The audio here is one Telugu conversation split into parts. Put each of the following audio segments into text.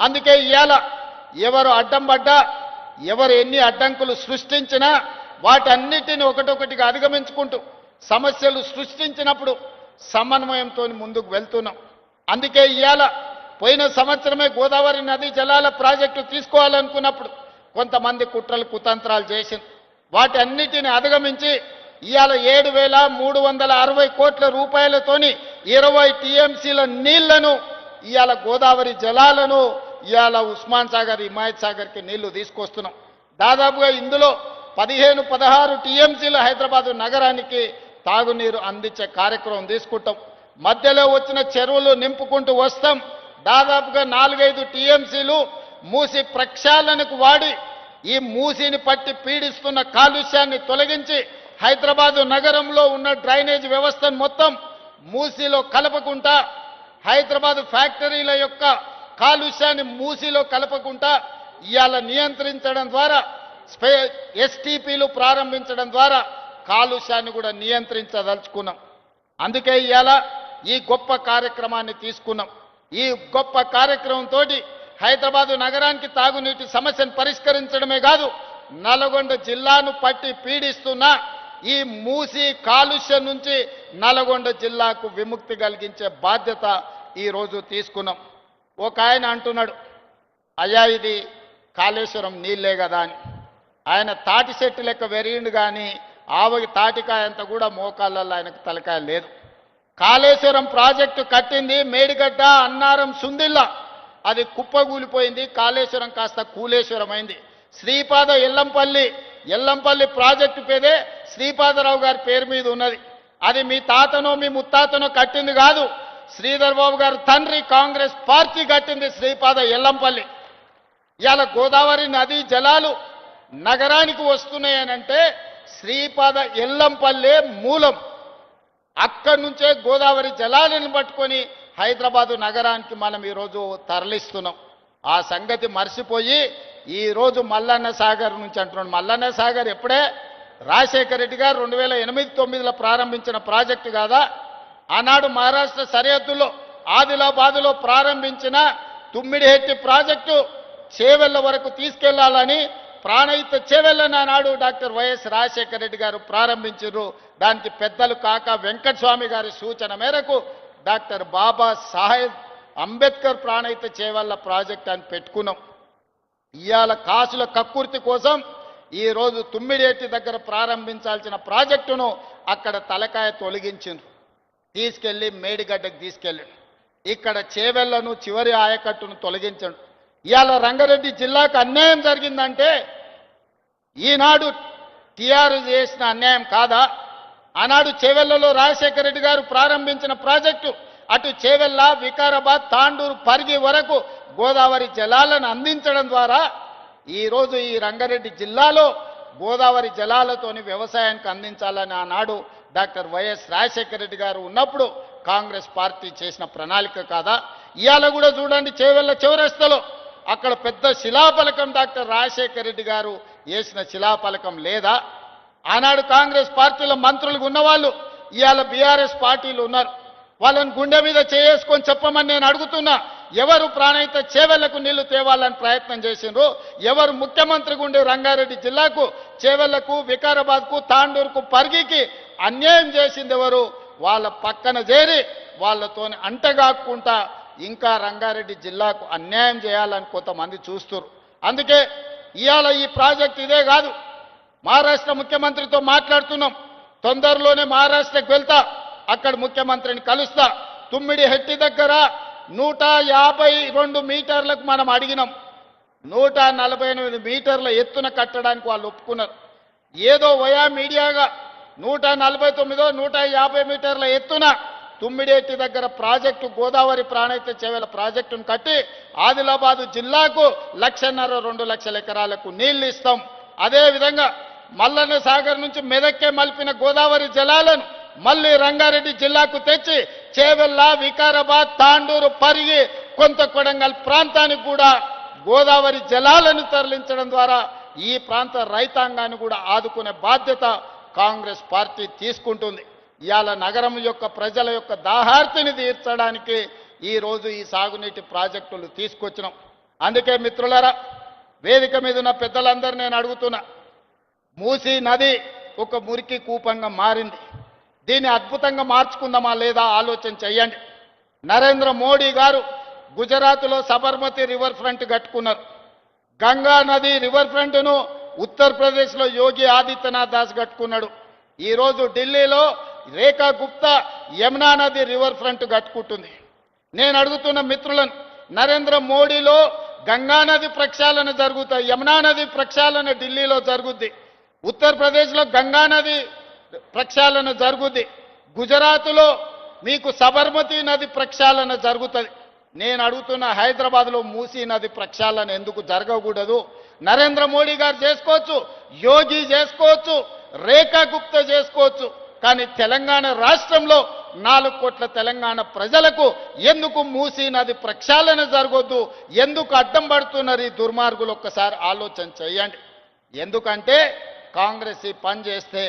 అందుకే ఇవాళ ఎవరు అడ్డం పడ్డా ఎవరు ఎన్ని అడ్డంకులు సృష్టించినా వాటన్నిటిని ఒకటొకటిగా అధిగమించుకుంటూ సమస్యలు సృష్టించినప్పుడు సమన్వయంతో ముందుకు వెళ్తున్నాం. అందుకే ఇవాళ పోయిన సంవత్సరమే గోదావరి నదీ జలాల ప్రాజెక్టు తీసుకోవాలనుకున్నప్పుడు కొంతమంది కుట్రలు కుతంత్రాలు చేసింది. వాటి అన్నిటిని అధిగమించి ఇవాళ ఏడు వేల మూడు వందల అరవై కోట్ల రూపాయలతోని ఇరవై టీఎంసీల నీళ్ళను ఇవాళ గోదావరి జలాలను ఇవాళ ఉస్మాన్ సాగర్ హిమాయత్ సాగర్కి నీళ్ళు తీసుకొస్తున్నాం. దాదాపుగా ఇందులో పదిహేను పదహారు టీఎంసీలు హైదరాబాదు నగరానికి తాగునీరు అందించే కార్యక్రమం తీసుకుంటాం. మధ్యలో వచ్చిన చెరువులు నింపుకుంటూ వస్తాం. దాదాపుగా నాలుగైదు టీఎంసీలు మూసి ప్రక్షాళనకు వాడి ఈ మూసిని పట్టి పీడిస్తున్న కాలుష్యాన్ని తొలగించి హైదరాబాదు నగరంలో ఉన్న డ్రైనేజ్ వ్యవస్థను మొత్తం మూసిలో కలపకుండా హైదరాబాదు ఫ్యాక్టరీల యొక్క కాలుష్యాన్ని మూసిలో కలపకుండా ఇవాళ నియంత్రించడం ద్వారా స్పే ఎస్టీపీలు ప్రారంభించడం ద్వారా కాలుష్యాన్ని కూడా నియంత్రించదలుచుకున్నాం. అందుకే ఇవాళ ఈ గొప్ప కార్యక్రమాన్ని తీసుకున్నాం. ఈ గొప్ప కార్యక్రమంతో హైదరాబాదు నగరానికి తాగునీటి సమస్యను పరిష్కరించడమే కాదు నల్గొండ జిల్లాను పట్టి పీడిస్తున్న ఈ మూసి కాలుష్యం నుంచి నల్గొండ జిల్లాకు విముక్తి కలిగించే బాధ్యత ఈరోజు తీసుకున్నాం. ఒక ఆయన అంటున్నాడు అయ్యా ఇది కాళేశ్వరం నీళ్ళే కదా అని. ఆయన తాటి చెట్టు లెక్క వెరిగిండు కానీ ఆవకి తాటికాయ అంత కూడా మోకాళ్ళల్లో ఆయనకు తలకాయ లేదు. కాళేశ్వరం ప్రాజెక్టు కట్టింది మేడిగడ్డ అన్నారం సుందిల్ల. అది కుప్పగూలిపోయింది కాళేశ్వరం కాస్త కూలేశ్వరం అయింది శ్రీపాద ఎల్లంపల్లి ఎల్లంపల్లి ప్రాజెక్టు పేదే శ్రీపాదరావు గారి పేరు మీద ఉన్నది. అది మీ తాతనో మీ ముత్తాతనో కట్టింది కాదు. శ్రీధర్ బాబు గారు తండ్రి కాంగ్రెస్ పార్టీ కట్టింది శ్రీపాద ఎల్లంపల్లి. ఇవాళ గోదావరి నదీ జలాలు నగరానికి వస్తున్నాయనంటే శ్రీపాద ఎల్లంపల్లె మూలం. అక్కడి నుంచే గోదావరి జలాలను పట్టుకొని హైదరాబాదు నగరానికి మనం ఈరోజు తరలిస్తున్నాం. ఆ సంగతి మర్చిపోయి ఈరోజు మల్లన్న సాగర్ నుంచి అంటున్నాడు. మల్లన్న సాగర్ ఎప్పుడే? రాజశేఖర రెడ్డి గారు రెండు వేల ఎనిమిది తొమ్మిదిలో ప్రారంభించిన ప్రాజెక్టు కాదా? ఆనాడు మహారాష్ట్ర సరిహద్దులో ఆదిలాబాదులో ప్రారంభించిన తుమ్మిడిహెట్టి ప్రాజెక్టు చేవెళ్ళ వరకు తీసుకెళ్ళాలని ప్రాణహిత చేవెళ్ళని ఆనాడు డాక్టర్ వైఎస్ రాజశేఖర రెడ్డి గారు ప్రారంభించారు. దానికి పెద్దలు కాక వెంకటస్వామి గారి సూచన మేరకు డాక్టర్ బాబా సాహెబ్ అంబేద్కర్ ప్రాణహిత చేవెళ్ళ ప్రాజెక్ట్ అని పెట్టుకున్నాం. ఇవాళ కాసుల కక్కుర్తి కోసం ఈరోజు తుమ్మిడేటి దగ్గర ప్రారంభించాల్సిన ప్రాజెక్టును అక్కడ తలకాయ తొలగించిండ్రు. తీసుకెళ్ళి మేడిగడ్డకు తీసుకెళ్ళాడు. ఇక్కడ చేవెళ్ళను చివరి ఆయకట్టును తొలగించండు. ఇవాళ రంగారెడ్డి జిల్లాకు అన్యాయం జరిగిందంటే ఈనాడు టీఆర్ చేసిన అన్యాయం కాదా? ఆనాడు చేవెళ్ళలో రాజశేఖర రెడ్డి గారు ప్రారంభించిన ప్రాజెక్టు అటు చేవెళ్ళ వికారాబాద్ తాండూరు పరిగి వరకు గోదావరి జలాలను అందించడం ద్వారా ఈరోజు ఈ రంగారెడ్డి జిల్లాలో గోదావరి జలాలతోని వ్యవసాయానికి అందించాలని ఆనాడు డాక్టర్ వైఎస్ రాజశేఖర రెడ్డి గారు ఉన్నప్పుడు కాంగ్రెస్ పార్టీ చేసిన ప్రణాళిక కాదా? ఇవాళ కూడా చూడండి చేవెళ్ళ చౌరస్తలో అక్కడ పెద్ద శిలాఫలకం డాక్టర్ రాజశేఖర రెడ్డి గారు వేసిన శిలాఫలకం లేదా? ఆనాడు కాంగ్రెస్ పార్టీలో మంత్రులుగా ఉన్నవాళ్ళు ఇవాళ బీఆర్ఎస్ పార్టీలు ఉన్నారు. వాళ్ళని గుండె మీద చేసుకొని చెప్పమని నేను అడుగుతున్నా. ఎవరు ప్రాణహిత చేవెళ్ళకు నీళ్ళు తేవాలని ప్రయత్నం చేసిండ్రు? ఎవరు ముఖ్యమంత్రి గుండె రంగారెడ్డి జిల్లాకు చేవెళ్ళకు వికారాబాద్కు తాండూరుకు పరిగికి అన్యాయం చేసింది ఎవరు? వాళ్ళ పక్కన చేరి వాళ్ళతోని అంటగాక్కుంటా ఇంకా రంగారెడ్డి జిల్లాకు అన్యాయం చేయాలని కొంతమంది చూస్తున్నారు అందుకే ఇవాళ ఈ ప్రాజెక్ట్ ఇదే కాదు. మహారాష్ట్ర ముఖ్యమంత్రితో మాట్లాడుతున్నాం. తొందరలోనే మహారాష్ట్రకు వెళ్తా. అక్కడ ముఖ్యమంత్రిని కలుస్తా. తుమ్మిడి హెట్టి దగ్గర నూట యాభై రెండు మీటర్లకు మనం అడిగినాం. నూట నలభై ఎనిమిది మీటర్ల ఎత్తున కట్టడానికి వాళ్ళు ఒప్పుకున్నారు. ఏదో వయా మీడియాగా నూట నలభై తొమ్మిదో నూట యాభై మీటర్ల ఎత్తున తుమ్మిడేటి దగ్గర ప్రాజెక్టు గోదావరి ప్రాణైత చేవెల ప్రాజెక్టును కట్టి ఆదిలాబాదు జిల్లాకు లక్షన్నర రెండు లక్షల ఎకరాలకు నీళ్ళు ఇస్తాం. అదేవిధంగా మల్లన్న సాగర్ నుంచి మెదక్కే మలిపిన గోదావరి జలాలను మళ్ళీ రంగారెడ్డి జిల్లాకు తెచ్చి చేవెళ్ళ వికారాబాద్ తాండూరు పరిగి కొంత కొడంగల్ ప్రాంతానికి కూడా గోదావరి జలాలను తరలించడం ద్వారా ఈ ప్రాంత రైతాంగాన్ని కూడా ఆదుకునే బాధ్యత కాంగ్రెస్ పార్టీ తీసుకుంటుంది. ఇవాళ నగరం యొక్క ప్రజల యొక్క దాహార్తిని తీర్చడానికి ఈ రోజు ఈ సాగునీటి ప్రాజెక్టులు తీసుకొచ్చినాం. అందుకే మిత్రులరా వేదిక మీద ఉన్న పెద్దలందరూ నేను అడుగుతున్నా మూసీ నది ఒక మురికి కూపంగా మారింది. దీన్ని అద్భుతంగా మార్చుకుందామా లేదా ఆలోచన చేయండి. నరేంద్ర మోడీ గారు గుజరాత్లో సబర్మతి రివర్ ఫ్రంట్ కట్టుకున్నారు. గంగా నది రివర్ ఫ్రంట్ను ఉత్తరప్రదేశ్లో యోగి ఆదిత్యనాథ్ దాస్ కట్టుకున్నాడు. ఈరోజు ఢిల్లీలో రేఖా గుప్తా యమునా నది రివర్ ఫ్రంట్ కట్టుకుంటుంది. నేను అడుగుతున్న మిత్రులను నరేంద్ర మోడీలో గంగా నది ప్రక్షాళన జరుగుతాయి యమునా నది ప్రక్షాళన ఢిల్లీలో జరుగుద్ది ఉత్తరప్రదేశ్లో గంగా నది ప్రక్షాళన జరుగుద్ది గుజరాత్లో మీకు సబర్మతి నది ప్రక్షాళన జరుగుతుంది. నేను అడుగుతున్న హైదరాబాద్లో మూసీ నది ప్రక్షాళన ఎందుకు జరగకూడదు? నరేంద్ర మోడీ గారు చేసుకోవచ్చు యోగి చేసుకోవచ్చు రేఖా గుప్తా చేసుకోవచ్చు కానీ తెలంగాణ రాష్ట్రంలో నాలుగు కోట్ల తెలంగాణ ప్రజలకు ఎందుకు మూసీ నది ప్రక్షాళన జరగొద్దు? ఎందుకు అడ్డం పడుతున్నారు ఈ దుర్మార్గులు? ఒక్కసారి ఆలోచన చేయండి. ఎందుకంటే కాంగ్రెస్ ఈ పని చేస్తే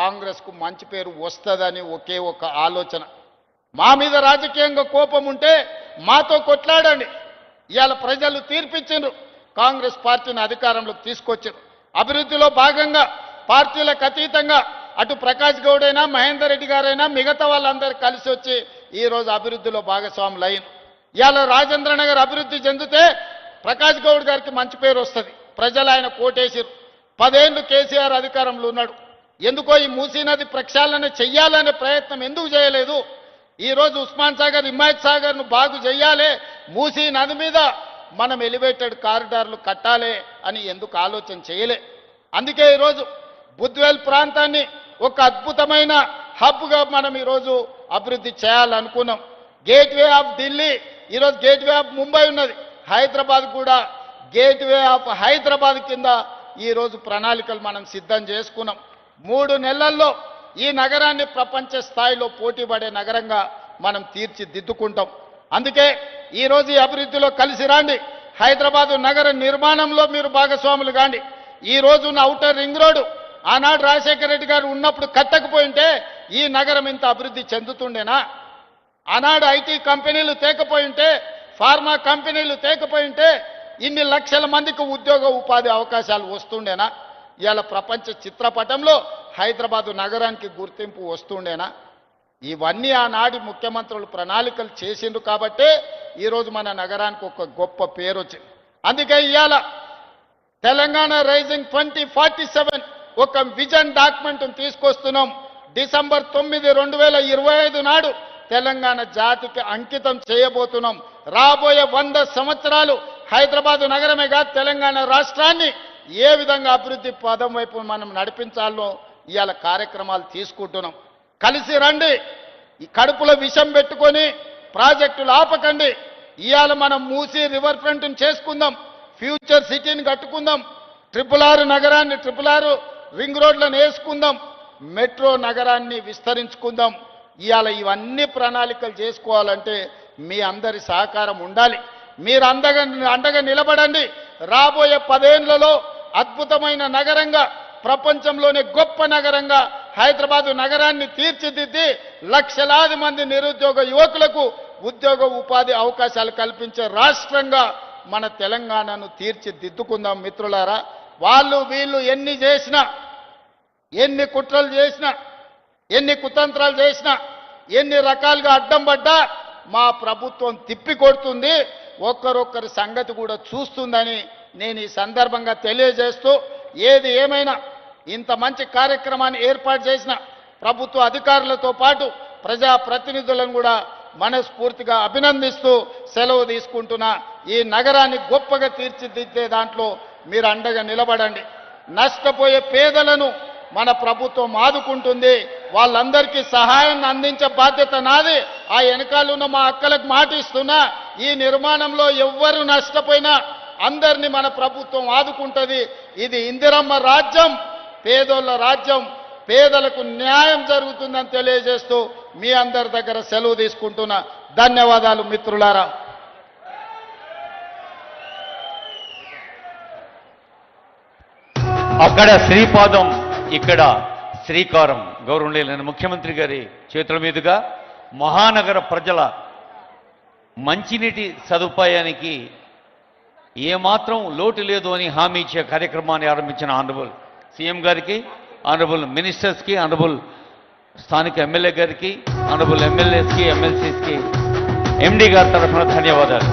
కాంగ్రెస్కు మంచి పేరు వస్తుందని ఒకే ఒక ఆలోచన. మా మీద రాజకీయంగా కోపం ఉంటే మాతో కొట్లాడండి. ఇవాళ ప్రజలు తీర్పిచ్చిండ్రు. కాంగ్రెస్ పార్టీని అధికారంలోకి తీసుకొచ్చారు అభివృద్ధిలో భాగంగా పార్టీలకు అతీతంగా అటు ప్రకాష్ గౌడ్ అయినా మహేందర్ రెడ్డి గారైనా మిగతా వాళ్ళందరూ కలిసి వచ్చి ఈ రోజు అభివృద్ధిలో భాగస్వాములు అయిన ఇవాళ రాజేంద్ర నగర్ అభివృద్ధి చెందితే ప్రకాష్ గౌడ్ గారికి మంచి పేరు వస్తుంది. ప్రజలు ఆయన కోటేసిరు. పదేళ్ళు కేసీఆర్ అధికారంలో ఉన్నాడు. ఎందుకో ఈ మూసీ నది ప్రక్షాళన చెయ్యాలనే ప్రయత్నం ఎందుకు చేయలేదు? ఈరోజు ఉస్మాన్ సాగర్ హిమాయత్ సాగర్ను బాగు చెయ్యాలి మూసీ నది మీద మనం ఎలివేటెడ్ కారిడార్లు కట్టాలి అని ఎందుకు ఆలోచన చేయలే? అందుకే ఈరోజు బుద్వేల్ ప్రాంతాన్ని ఒక అద్భుతమైన హబ్గా మనం ఈరోజు అభివృద్ధి చేయాలనుకున్నాం. గేట్వే ఆఫ్ ఢిల్లీ ఈరోజు గేట్వే ఆఫ్ ముంబై ఉన్నది. హైదరాబాద్ కూడా గేట్వే ఆఫ్ హైదరాబాద్ కింద ఈరోజు ప్రణాళికలు మనం సిద్ధం చేసుకున్నాం. మూడు నెలల్లో ఈ నగరాన్ని ప్రపంచ స్థాయిలో పోటీపడే నగరంగా మనం తీర్చిదిద్దుకుంటాం. అందుకే ఈరోజు ఈ అభివృద్ధిలో కలిసి రాండి. హైదరాబాదు నగర నిర్మాణంలో మీరు భాగస్వాములు కాండి. ఈ రోజు ఉన్న ఔటర్ రింగ్ రోడ్డు ఆనాడు రాజశేఖర రెడ్డి గారు ఉన్నప్పుడు కట్టకపోయింటే ఈ నగరం ఇంత అభివృద్ధి చెందుతుండేనా? ఆనాడు ఐటీ కంపెనీలు తేకపోయింటే ఫార్మా కంపెనీలు తేకపోయింటే ఇన్ని లక్షల మందికి ఉద్యోగ ఉపాధి అవకాశాలు వస్తుండేనా? ఇవాళ ప్రపంచ చిత్రపటంలో హైదరాబాదు నగరానికి గుర్తింపు వస్తుండేనా? ఇవన్నీ ఆనాటి ముఖ్యమంత్రులు ప్రణాళికలు చేసిండ్రు కాబట్టే ఈరోజు మన నగరానికి ఒక గొప్ప పేరు వచ్చింది అందుకే ఇవాళ Telangana rising twenty forty seven ఒక విజన్ డాక్యుమెంట్ తీసుకొస్తున్నాం. డిసెంబర్ తొమ్మిది రెండు వేల ఇరవై ఐదు నాడు తెలంగాణ జాతికి అంకితం చేయబోతున్నాం. రాబోయే వంద సంవత్సరాలు హైదరాబాదు నగరమే కాదు తెలంగాణ రాష్ట్రాన్ని ఏ విధంగా అభివృద్ధి పదం వైపు మనం నడిపించాలో ఇవాళ కార్యక్రమాలు తీసుకుంటున్నాం. కలిసి రండి. ఈ కడుపులో విషం పెట్టుకొని ప్రాజెక్టులు ఆపకండి. ఇవాళ మనం మూసి రివర్ ఫ్రంట్ని చేసుకుందాం. ఫ్యూచర్ సిటీని కట్టుకుందాం. ట్రిపుల్ ఆరు నగరాన్ని ట్రిపుల్ ఆరు రింగ్ రోడ్లను వేసుకుందాం. మెట్రో నగరాన్ని విస్తరించుకుందాం. ఇవాళ ఇవన్నీ ప్రణాళికలు చేసుకోవాలంటే మీ అందరి సహకారం ఉండాలి. మీరు అందగా అండగా నిలబడండి. రాబోయే పదేళ్ళలో అద్భుతమైన నగరంగా ప్రపంచంలోనే గొప్ప నగరంగా హైదరాబాదు నగరాన్ని తీర్చిదిద్ది లక్షలాది మంది నిరుద్యోగ యువకులకు ఉద్యోగ ఉపాధి అవకాశాలు కల్పించే రాష్ట్రంగా మన తెలంగాణను తీర్చిదిద్దుకుందాం మిత్రులారా. వాళ్ళు వీళ్ళు ఎన్ని చేసినా ఎన్ని కుట్రలు చేసినా ఎన్ని కుతంత్రాలు చేసినా ఎన్ని రకాలుగా అడ్డం పడ్డా మా ప్రభుత్వం తిప్పి కొడుతుంది ఒక్కరొక్కరి సంగతి కూడా చూస్తుందని నేను ఈ సందర్భంగా తెలియజేస్తూ ఏది ఏమైనా ఇంత మంచి కార్యక్రమాన్ని ఏర్పాటు చేసిన ప్రభుత్వ అధికారులతో పాటు ప్రజా ప్రతినిధులను కూడా మనస్ఫూర్తిగా అభినందిస్తూ సెలవు తీసుకుంటున్నా. ఈ నగరాన్ని గొప్పగా తీర్చిదిద్దే దాంట్లో మీరు అండగా నిలబడండి. నష్టపోయే పేదలను మన ప్రభుత్వం ఆదుకుంటుంది. వాళ్ళందరికీ సహాయాన్ని అందించే బాధ్యత నాది. ఆ వెనకాలన్న మా అక్కలకు మాటిస్తున్నా ఈ నిర్మాణంలో ఎవ్వరు నష్టపోయినా అందరినీ మన ప్రభుత్వం ఆదుకుంటుంది. ఇది ఇందిరమ్మ రాజ్యం. పేదోళ్ళ రాజ్యం పేదలకు న్యాయం జరుగుతుందని తెలియజేస్తూ మీ అందరి దగ్గర సెలవు తీసుకుంటున్నా ధన్యవాదాలు మిత్రులారా. అక్కడ శ్రీపాదం ఇక్కడ శ్రీకారం. గౌరవనీయులైన ముఖ్యమంత్రి గారి చేతుల మీదుగా మహానగర ప్రజల మంచినీటి సదుపాయానికి ఏమాత్రం లోటు లేదు అని హామీ ఇచ్చే కార్యక్రమాన్ని ఆరంభించిన ఆనరబుల్ సీఎం గారికి ఆనరబుల్ మినిస్టర్స్కి ఆనరబుల్ స్థానిక ఎమ్మెల్యే గారికి ఆనరబుల్ ఎమ్మెల్యేస్కి ఎమ్మెల్సీస్కి ఎండి గారి తరఫున ధన్యవాదాలు.